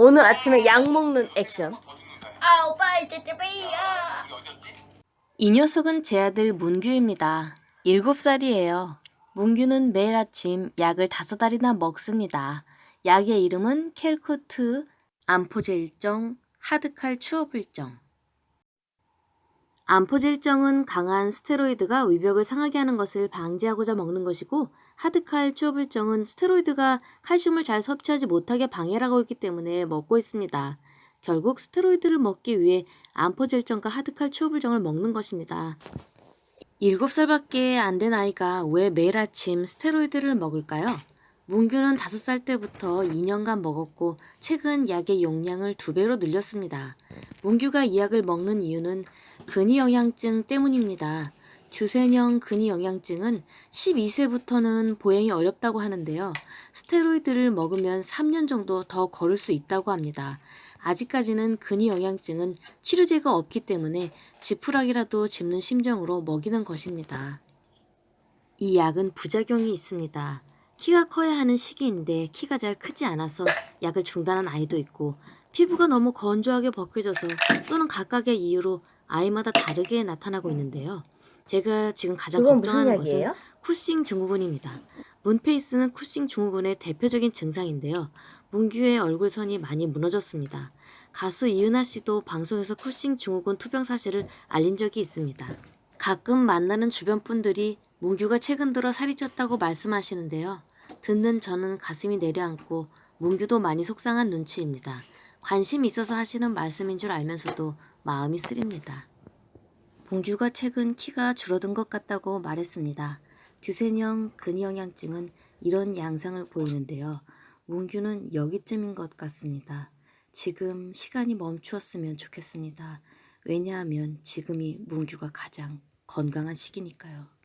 오늘 아침에 약 먹는 액션. 아 오빠 이제 집이야. 이 녀석은 제 아들 문규입니다. 7살이에요. 문규는 매일 아침 약을 다섯 알이나 먹습니다. 약의 이름은 켈코트, 암포제 일정, 하드칼 추어불정. 암포제일정은 강한 스테로이드가 위벽을 상하게 하는 것을 방지하고자 먹는 것이고 하드칼 추어불정은 스테로이드가 칼슘을 잘 섭취하지 못하게 방해를 하고 있기 때문에 먹고 있습니다. 결국 스테로이드를 먹기 위해 암포젤정과 하드칼 추어불정을 먹는 것입니다. 7살밖에 안 된 아이가 왜 매일 아침 스테로이드를 먹을까요? 문규는 5살 때부터 2년간 먹었고 최근 약의 용량을 2배로 늘렸습니다. 문규가 이 약을 먹는 이유는 근위영양증 때문입니다. 주세형 근위영양증은 12세부터는 보행이 어렵다고 하는데요. 스테로이드를 먹으면 3년 정도 더 걸을 수 있다고 합니다. 아직까지는 근위영양증은 치료제가 없기 때문에 지푸라기라도 짚는 심정으로 먹이는 것입니다. 이 약은 부작용이 있습니다. 키가 커야 하는 시기인데 키가 잘 크지 않아서 약을 중단한 아이도 있고 피부가 너무 건조하게 벗겨져서 또는 각각의 이유로 아이마다 다르게 나타나고 있는데요. 제가 지금 가장 그건 무슨 걱정하는 것은 약이에요? 쿠싱 증후군입니다. 문페이스는 쿠싱 증후군의 대표적인 증상인데요. 문규의 얼굴선이 많이 무너졌습니다. 가수 이은하 씨도 방송에서 쿠싱 증후군 투병 사실을 알린 적이 있습니다. 가끔 만나는 주변 분들이 문규가 최근 들어 살이 쪘다고 말씀하시는데요. 듣는 저는 가슴이 내려앉고 문규도 많이 속상한 눈치입니다. 관심 있어서 하시는 말씀인 줄 알면서도 마음이 쓰립니다. 문규가 최근 키가 줄어든 것 같다고 말했습니다. 주센형 근위영양증은 이런 양상을 보이는데요. 문규는 여기쯤인 것 같습니다. 지금 시간이 멈추었으면 좋겠습니다. 왜냐하면 지금이 문규가 가장 건강한 시기니까요.